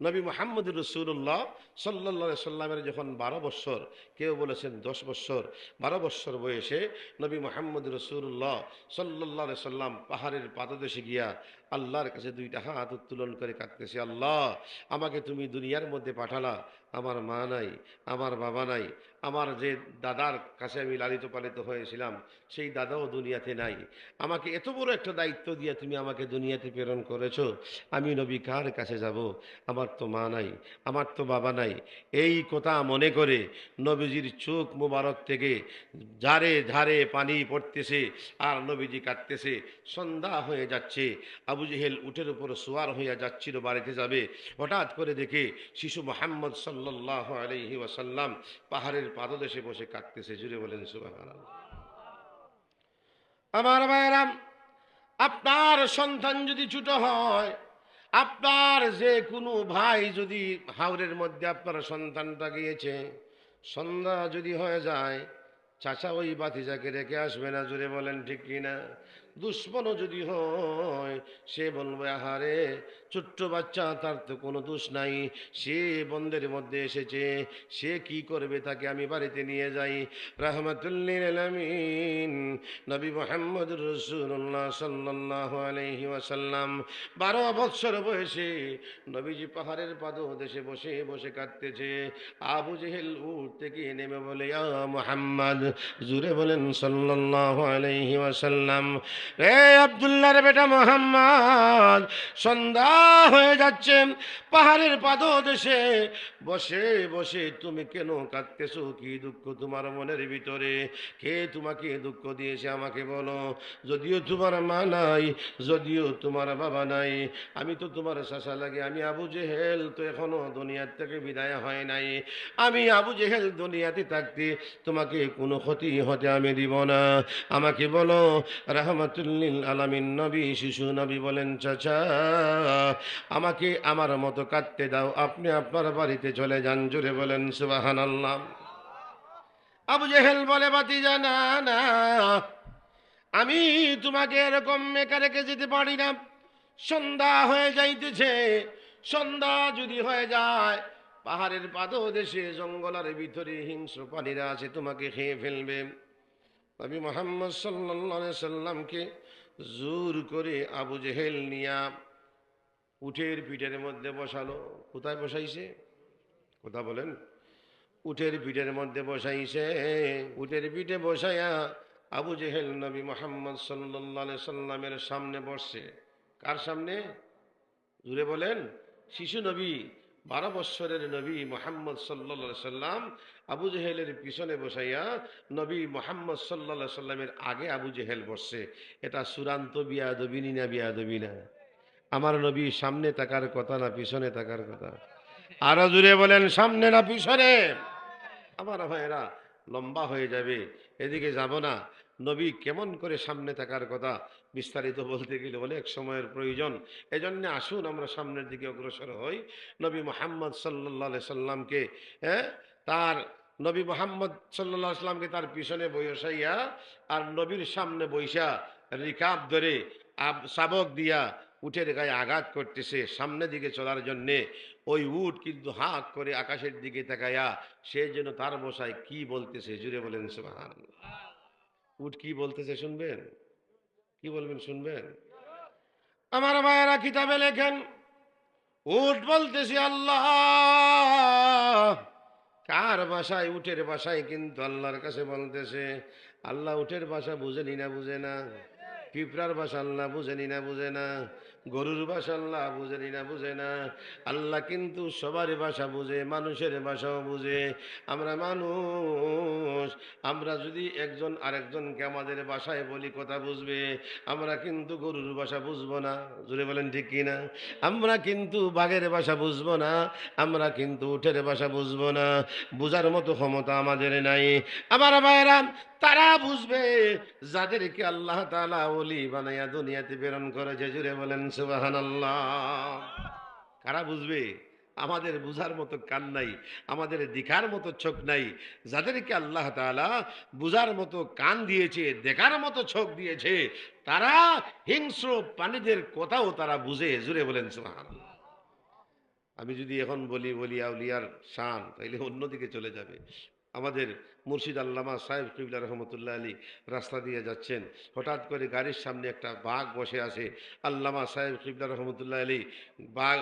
নবী মোহাম্মদ রসুল্লাহ সাল্লা সাল্লামের যখন বারো বৎসর কেউ বলেছেন দশ বৎসর বারো বৎসর বয়সে নবী মোহাম্মদ রসুল্লাহ সাল্লাহ সাল্লাম পাহাড়ের পাদদেশে গিয়া আল্লাহর কাছে দুইটা হাত উত্তোলন করে কাঁদতেছে, আল্লাহ, আমাকে তুমি দুনিয়ার মধ্যে পাঠালা। আমার মা নাই, আমার বাবা নাই, আমার যে দাদার কাছে আমি লালিত পালিত হয়েছিলাম, সেই দাদাও দুনিয়াতে নাই। আমাকে এত বড় একটা দায়িত্ব দিয়ে তুমি আমাকে দুনিয়াতে প্রেরণ করেছ। আমি নবী কার কাছে যাব? আমার তো মা নাই, আমার তো বাবা নাই। এই কথা মনে করে নবীজির চোখ মুবারক থেকে ঝাড়ে ঝাড়ে পানি পড়তেছে আর নবীজি কাঁদতেছে। সন্ধ্যা হয়ে যাচ্ছে, আবু জেহেল উঠের উপর সোয়ার হইয়া যাচ্ছিল, বাড়িতে যাবে। হঠাৎ করে দেখে শিশু মোহাম্মদ সাল্লাহ আলহি ওয়াসাল্লাম পাহাড়ের পাদদেশে বসে কাটতেছে জুড়ে বলেন সুবাহ আমার ভাইরাম আপনার সন্তান যদি ছোট হয়, আপনার যে কোনো ভাই যদি হাওরের মধ্যে আপনার সন্তানটা গিয়েছে, সন্ধ্যা যদি হয়ে যায়, চাচা ওই বাতিজাকে রেখে আসবে না? জুড়ে বলেন, ঠিক কিনা? দুশ্মনও যদি হয়, সে বলবে, আহারে, ছোট্ট বাচ্চা, তার তো কোনো দোষ নাই। সে বন্ধের মধ্যে এসেছে, সে কি করবে তাকে আমি বাড়িতে নিয়ে যাই। রহমতুল্লিন নবী মোহাম্মদ রসুল্লাহ সাল্লাহ আলহি ওয়াসাল্লাম, বারো বৎসর বয়সে নবীজি পাহাড়ের পাদ দেশে বসে বসে কাটতেছে আবু জেহেল উঠ থেকে নেমে বলে মোহাম্মদ। জুড়ে বলেন সাল্লাহ আলহি ওয়াসাল্লাম। রে আবদুল্লাহর বেটা মোহাম্মদ, সন্ধ্যা হয়ে যাচ্ছে। পাহাড়ের পাদদেশে বসে বসে তুমি কেন কাঁদতেছো? কি দুঃখ তোমার মনের ভিতরে? কে তোমাকে দুঃখ দিয়েছে আমাকে বলো। যদিও তোমার মা নাই, যদিও তোমার বাবা নাই, আমি তো তোমার শাসা লাগে। আমি আবু জেহেল তো এখনও দুনিয়ার থেকে বিদায় হয় নাই। আমি আবু জেহেল দুনিয়াতে থাকতে তোমাকে কোনো ক্ষতি হতে আমি দিব না। আমাকে বলো রহমতুল্লিল আলামিন নবী, শিশু নবী বলেন, চাচা, আমাকে আমার মতো কাটতে দাও। আপনি আপনার বাড়িতে চলে যান। জুড়ে বলেন সুবাহান আল্লাহ আবু জেহেল বলে বাতি জানা না, আমি তোমাকে এরকম মেকা রেখে যেতে পারি না। সন্ধ্যা হয়ে যাইতেছে। সন্ধ্যা যদি হয়ে যায়, পাহাড়ের পাদদেশে, জঙ্গলের ভিতরে হিংস্র প্রাণীরা আছে, তোমাকে খেয়ে ফেলবে। নবী মোহাম্মদ সাল্লা সাল্লামকে জোর করে আবু জেহেল নিয়া উঠের পিঠের মধ্যে বসালো। কোথায় বসাইছে? কথা বলেন। উঠের পিঠের মধ্যে বসাইছে। উঠের পিঠে বসাইয়া আবু জেহেল নবী মোহাম্মদ সাল্লা সাল্লামের সামনে বসছে। কার সামনে? জুড়ে বলেন, শিশু নবী। বারো বৎসরের নবী মোহাম্মদ সাল্লা সাল্লাম আবু জেহেলের পিছনে বসাইয়া নবী মোহাম্মদ সাল্লা সাল্লামের আগে আবু জেহেল বসছে। এটা চূড়ান্ত বিয়াদবিনী না বিয়াদবি না। আমার নবী সামনে তাকার কথা না পিছনে তাকার কথা? আরও জুড়ে বলেন, সামনে না পিছনে? আমার ভাইয়েরা, লম্বা হয়ে যাবে, এদিকে যাব না। নবী কেমন করে সামনে থাকার কথা বিস্তারিত বলতে গেলে অনেক সময়ের প্রয়োজন। এজন্য আসুন আমরা সামনের দিকে অগ্রসর হই। নবী মোহাম্মদ সাল্লাহ সাল্লামকে হ্যাঁ তার নবী মোহাম্মদ সাল্লাহ সাল্লামকে তার পিছনে বসাইয়া আর নবীর সামনে বৈশা রিকাব ধরে শাবক দিয়া উটের গায়ে আঘাত করতেছে সামনের দিকে চলার জন্যে। ওই উট কিন্তু হাঁক করে আকাশের দিকে তাকায়া সে যেন তার বসায় কি বলতেছে জুড়ে বলেন সুবাহান উট কি বলতেছে শুনবেন? কি বলবেন শুনবেন? আমার ভাইয়েরা কিতাবে লেখেন, উট বলতেছি, আল্লাহ, কার বাসায়, উটের বাসায় কিন্তু আল্লাহর কাছে বলতেছে, আল্লাহ উটের বাসা বুঝেনি না বুঝে না, পিঁপড়ার বাসা আল্লাহ বুঝেনি না বুঝে না গরুর ভাষা আল্লাহ বুঝেনি না, বুঝে না। আল্লাহ কিন্তু সবার ভাষা বুঝে, মানুষের ভাষাও বুঝে। আমরা মানুষ, আমরা যদি একজন আরেকজনকে আমাদের ভাষায় বলি, কথা বুঝবে, আমরা কিন্তু গরুর ভাষা বুঝব না। জুড়ে বলেন ঠিক কিনা আমরা কিন্তু বাঘের ভাষা বুঝব না, আমরা কিন্তু উঠের ভাষা বুঝব না। বুঝার মতো ক্ষমতা আমাদের নাই। আমার ভাইরা তারা বুঝবে যাদেরকে আল্লাহ তালা ওলি বানাইয়া দুনিয়াতে প্রেরণ করেছে। জুড়ে বলেন সুবাহান কারা বুঝবে? আমাদের বুঝার মতো কান নাই, আমাদের দেখার মতো চোখ নাই। যাদেরকে আল্লাহ তাআলা বুঝার মতো কান দিয়েছে, দেখার মতো চোখ দিয়েছে, তারা হিংস্র প্রাণীদের কথাও তারা বুঝে। জুড়ে বলেন, সুবহানাল্লাহ। আমি যদি এখন বলি বলি আউলিয়ার শান, তাইলে অন্যদিকে চলে যাবে। আমাদের মুর্শিদ আল্লামা সাহেব কিবলা রহমতুল্লাহ আলী রাস্তা দিয়ে যাচ্ছেন। হঠাৎ করে গাড়ির সামনে একটা বাঘ বসে আছে। আল্লামা সাহেব কিবলা রহমতুল্লাহ আলী বাঘ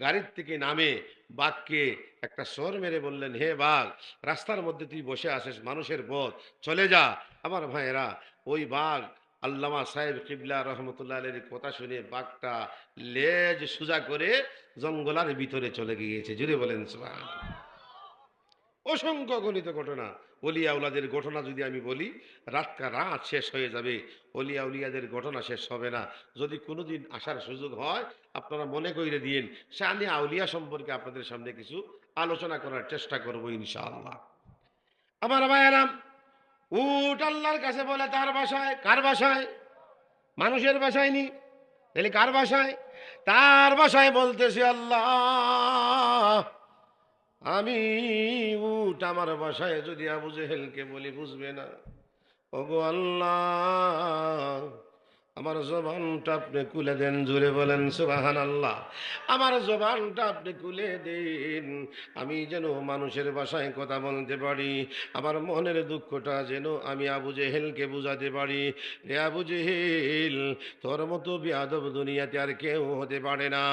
গাড়ির থেকে নামে। বাঘকে একটা সর মেরে বললেন, হে বাঘ, রাস্তার মধ্যে তুই বসে আসিস মানুষের পথ, চলে যা। আমার ভাইয়েরা, ওই বাঘ আল্লামা সাহেব কিবলা রহমতুল্লাহ আলীর কথা শুনে বাঘটা লেজ সোজা করে জঙ্গলার ভিতরে চলে গিয়েছে। জুড়ে বলেন সুবহান। অসংখ্য গণিত ঘটনা। অলিয়া উলাদের ঘটনা যদি আমি বলি রাতকা রাত শেষ হয়ে যাবে। অলিয়া উলিয়াদের ঘটনা শেষ হবে না। যদি কোনোদিন আসার সুযোগ হয়, আপনারা মনে কইরে দিন শানি আউলিয়া সম্পর্কে আপনাদের সামনে কিছু আলোচনা করার চেষ্টা করব ইনশাআল্লাহ। আমার ভাইয়ারাম উট আল্লাহর কাছে বলে, তার বাসায়, কার বাসায়? মানুষের ভাষায় নি। তাহলে কার বাসায়? তার বাসায় বলতেছে আল্লাহ আমি উঠ আমার বাসায় যদি আবু জেহেলকে বলি বুঝবে না। ওগো আল্লাহ আমার জবানটা আপনি খুলে দেন জুড়ে বলেন সুবাহান আল্লাহ আমার জবানটা আপনি খুলে দিন। আমি যেন মানুষের ভাষায় কথা বলতে পারি, আমার মনের দুঃখটা যেন আমি আবু জেহেলকে বুঝাতে পারি। রে আবু জেহেল, তোর মতো বিয়াদব দুনিয়াতে আর কেউ হতে পারে না।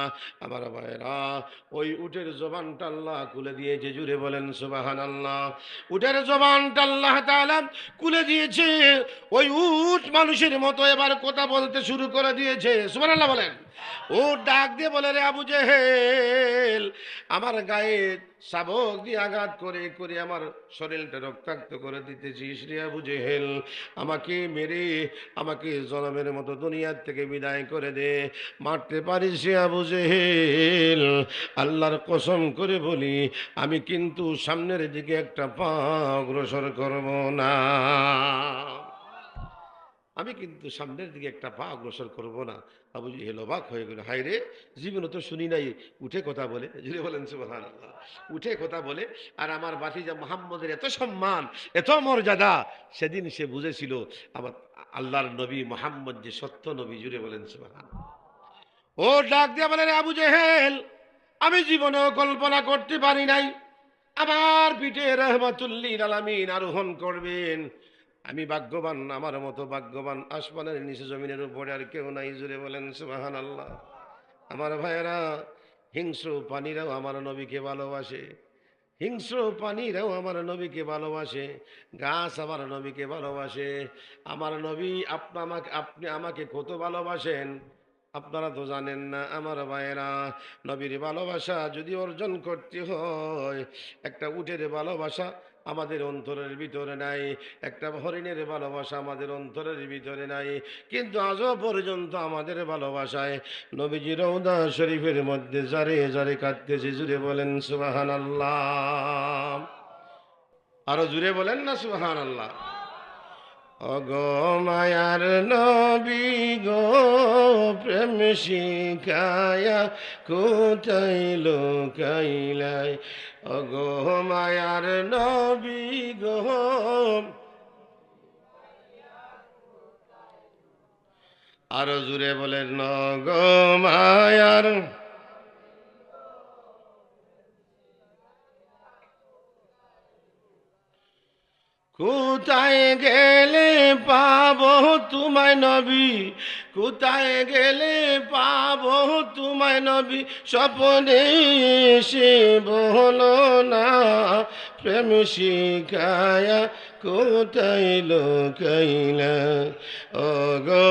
আমার ভাইরা ওই উটের জবানটা আল্লাহ খুলে দিয়েছে জুড়ে বলেন সুবাহান আল্লাহ উটের জবানটা আল্লাহ তাআলা খুলে দিয়েছে। ওই উট মানুষের মতো এবার কথা বলতে শুরু করে দিয়েছে। সুবান আল্লাহ বলেন। ও ডাক দিয়ে বলে, রে আবু জেহেল, আমার গায়ে শাবক দিয়ে আঘাত করে করে আমার শরীরটা রক্তাক্ত করে দিতেছিস রে আবু জেহেল। আমাকে মেরে, আমাকে জনমের মতো দুনিয়ার থেকে বিদায় করে দে। মারতে পারিস রে আবু জেহেল। আল্লাহর কসম করে বলি, আমি কিন্তু সামনের দিকে একটা পা অগ্রসর করব না। আমি কিন্তু সামনের দিকে একটা পা অগ্রসর করব না। আবু জেহেল অবাক হয়ে গেল। হাই রে, জীবনে তো শুনি নাই। উঠে কথা বলে জুড়ে বলেন সুবহান উঠে কথা বলে, আর আমার বাতিজা মোহাম্মদের এত সম্মান, এত মর্যাদা, সেদিন সে বুঝেছিল, আমার আল্লাহর নবী মোহাম্মদ যে সত্য নবী, জুড়ে বলেন সুবহান ও ডাক দিয়ে বলেন আবু জেহেল, আমি জীবনেও কল্পনা করতে পারি নাই। আমার পিঠে রহমাতুল্লিল আলামিন আরোহণ করবেন। আমি ভাগ্যবান, আমার মতো ভাগ্যবান। আসমানের নিচে জমিনের উপরে আর কেউ নাই, জুড়ে বলেন সুবাহান আল্লাহ আমার ভাইয়েরা, হিংস্র পানিরাও আমার নবীকে ভালোবাসে। হিংস্র পানিরাও আমার নবীকে ভালোবাসে। গাছ আমার নবীকে ভালোবাসে। আমার নবী আপনা আমাকে, আপনি আমাকে কত ভালোবাসেন? আপনারা তো জানেন না, আমার ভাইয়েরা। নবীর ভালোবাসা যদি অর্জন করতে হয়, একটা উটের ভালোবাসা আমাদের অন্তরের ভিতরে নাই। একটা হরিণের ভালোবাসা আমাদের অন্তরের ভিতরে নাই। কিন্তু আজও পর্যন্ত আমাদের ভালোবাসায় নবীজি রৌদা শরীফের মধ্যে জারে জারে কাঁদতেছে, জুড়ে বলেন সুবাহান আল্লাহ আরও জুড়ে বলেন না সুবাহান আল্লাহ অগো মায়ার নবী গো, প্রেম শিখায়া কোথায় লোকাইলাই অগো মায়ার নবী গো, আরও জুড়ে বলেন নগো মায়ার কোথায় গেলে পাবো তোমায় নবী? কোথায় গেলে পাবো তোমায় নবী? স্বপনে সে বলো না, প্রেম শিখায়া কোথায় লোকাইলা? গো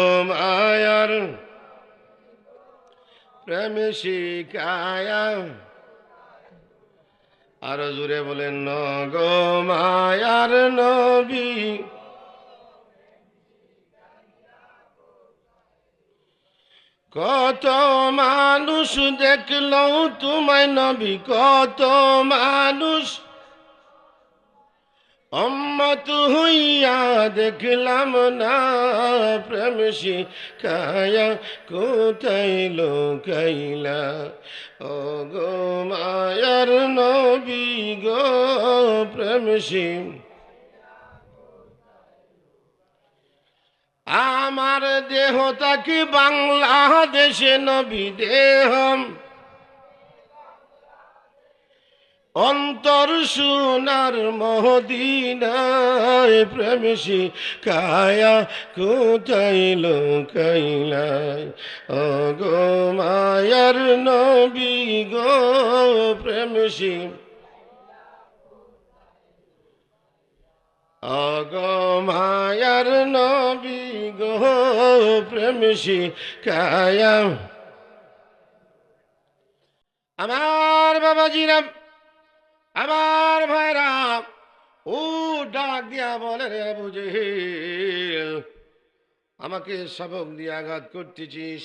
প্রেম শিখায়া আর জুড়ে বলেন নগ মায়ার নবী। কত মানুষ দেখল তোমায় নবী কত মানুষ অম্মত হইয়া দেখলাম না, প্রেম শিখায়া কোথায় লোকাইলা? ও গো মায়ার নবী গো, প্রেম আমার দেহ তাকে বাংলাদেশে নবী দেহ? অন্তর সোনার মহদিনায় প্রেমসি কায়া কোথায় লোকাইলাই? ও গো মায়ার নবী গো প্রেমসি অগো মায়ার নবী গো প্রেমসি কায়া আমার বাবাজিরা আমার ভাইরা ও ডাক দিয়া বলে রে বুঝে আমাকে সবক দিয়ে আঘাত করতেছিস,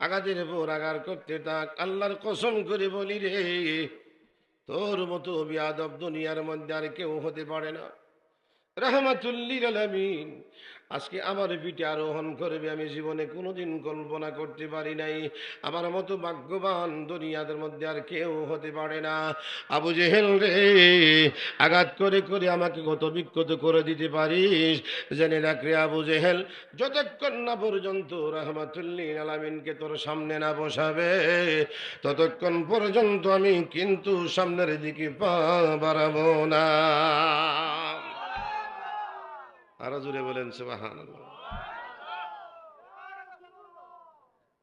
আঘাতের উপর আঘাত করতে থাক, আল্লাহর কসম করে বলি রে, তোর মতো বিয়াদব দুনিয়ার মধ্যে আর কেউ হতে পারে না। রহমাতুল্লিল আলমিন। আজকে আমার পিঠে আরোহণ করবে, আমি জীবনে কোনোদিন কল্পনা করতে পারি নাই। আমার মতো ভাগ্যবান দুনিয়াদের মধ্যে আর কেউ হতে পারে না। আবু জেহেল রে, আঘাত করে করে আমাকে কত বিক্ষত করে দিতে পারিস? জেনে রাখ রে আবু জেহেল, যতক্ষণ না পর্যন্ত রহমাতুল্লিল আলামিনকে তোর সামনে না বসাবে, ততক্ষণ পর্যন্ত আমি কিন্তু সামনের দিকে পা বাড়াবো না। আরও জুড়ে বলেন সুবাহান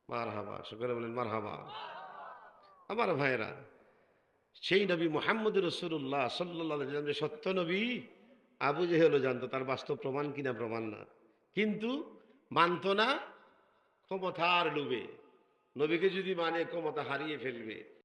মার হাবা বলেন মার আমার ভাইরা সেই নবী মোহাম্মদ রসুল্লাহ সাল্লাহ যে সত্য নবী, আবু জেহেলও জানতো, তার বাস্তব প্রমাণ কিনা প্রমাণ না। কিন্তু মানত না ক্ষমতার লোভে। নবীকে যদি মানে ক্ষমতা হারিয়ে ফেলবে